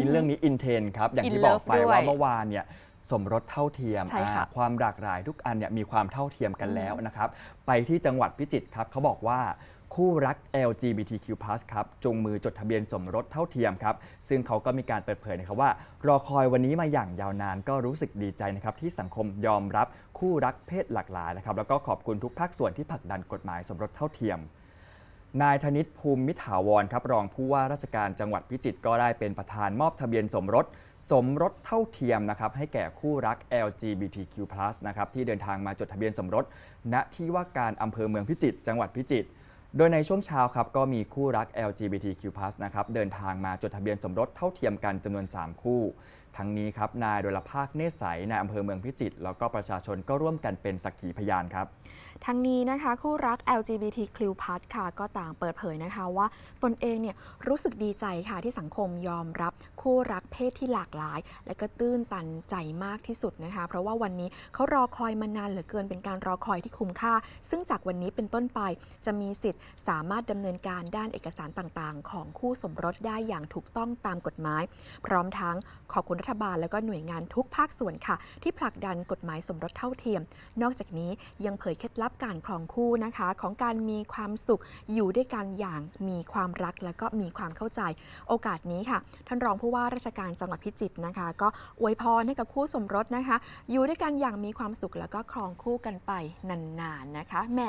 อินเรื่องนี้อินเทนครับ อย่างที่ In บอกไป love ด้วยว่าเมื่อวานเนี่ยสมรสเท่าเทียมใช่ค่ะอ่าความหลากหลายทุกอันเนี่ยมีความเท่าเทียมกันแล้วนะครับ ไปที่จังหวัดพิจิตรครับเขาบอกว่าคู่รัก LGBTQ+ ครับจูงมือจดทะเบียนสมรสเท่าเทียมครับ ซึ่งเขาก็มีการเปิดเผยนะครับว่า รอคอยวันนี้มาอย่างยาวนานก็รู้สึกดีใจนะครับ ที่สังคมยอมรับคู่รักเพศหลากหลายนะครับ แล้วก็ขอบคุณทุกภาคส่วนที่ผลักดันกฎหมายสมรสเท่าเทียม นายธนิตภูมิมิถาวรครับรองผู้ว่าราชการจังหวัดพิจิตรก็ได้เป็นประธานมอบทะเบียนสมรส สมรสเท่าเทียมนะครับให้แก่คู่รัก LGBTQ+ นะครับที่เดินทางมาจดทะเบียนสมรส ณที่ว่าการอำเภอเมืองพิจิตรจังหวัดพิจิตรโดยในช่วงเช้าครับก็มีคู่รัก LGBTQ+ นะครับเดินทางมาจดทะเบียนสมรสเท่าเทียมกันจำนวน 3 คู่ทั้งนี้ครับนายดลภาคเนตรใสนายอำเภอเมืองพิจิตรแล้วก็ประชาชนก็ร่วมกันเป็นสักขีพยานครับ ทั้งนี้นะคะคู่รัก LGBTQ+ ค่ะ ก็ต่างเปิดเผยนะคะว่าตนเองเนี่ยรู้สึกดีใจค่ะที่สังคมยอมรับคู่รักเพศที่หลากหลาย และก็ตื้นตันใจมากที่สุดนะคะ เพราะว่าวันนี้เขารอคอยมานานเหลือเกินเป็นการรอคอยที่คุ้มค่า ซึ่งจากวันนี้เป็นต้นไปจะมีสิทธิ์สามารถดำเนินการด้านเอกสารต่างๆ ของคู่สมรสได้อย่างถูกต้องตามกฎหมาย พร้อมทั้งขอบคุณรัฐบาล และก็หน่วยงานทุกภาคส่วนค่ะ ที่ผลักดันกฎหมายสมรสเท่าเทียม นอกจากนี้ยังเผยเคล็ดลับการครองคู่นะคะ ของการมีความสุขอยู่ด้วยกันอย่างมีความรักและก็มีความเข้าใจ โอกาสนี้ค่ะ ท่านรองผู้ว่าราชการจังหวัดพิจิตรนะคะ ก็อวยพรให้กับคู่สมรสนะคะ อยู่ด้วยกันอย่างมีความสุขแล้วก็ครองคู่กันไปนานๆนะคะแหม